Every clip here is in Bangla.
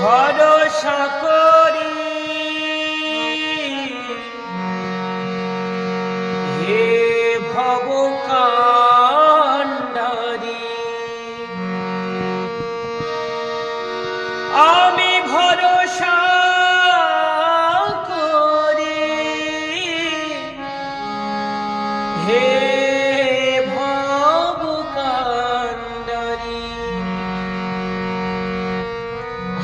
ভরসা করি। হে ভব আমি ভরসা করি। হে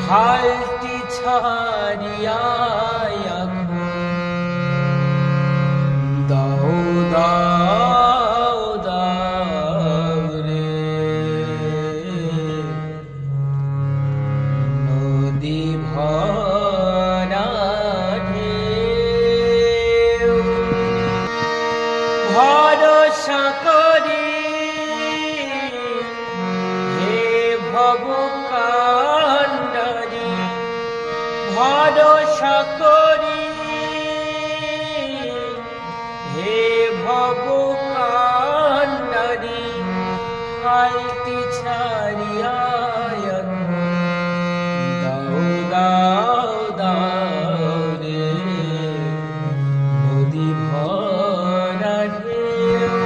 হালটি ছাড়িয়া দাও দাও হে ভব কান্ডারি ভরসা করি। হে ভব কান্ডারি হালটি ছাড়িয়া দাও দাও দাও রে নদী ভরা ঢেউ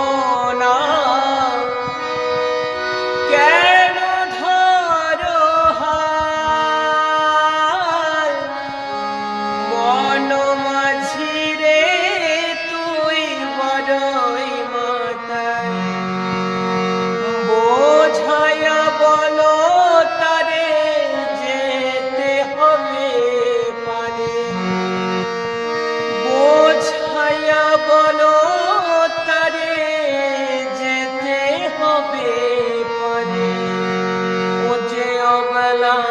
la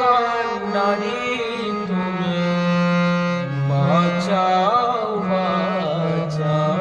কান্ডারি তুমি বাঁচাও বাঁচাও।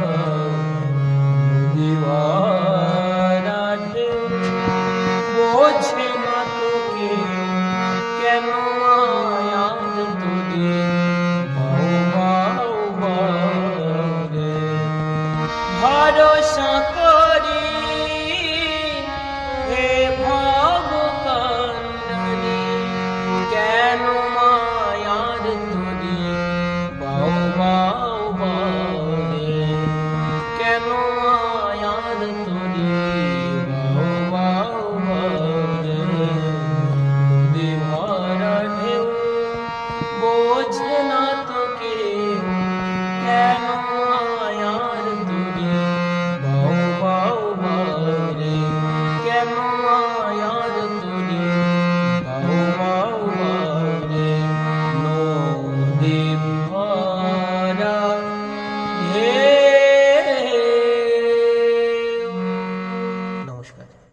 বোঝে না তোকে কেন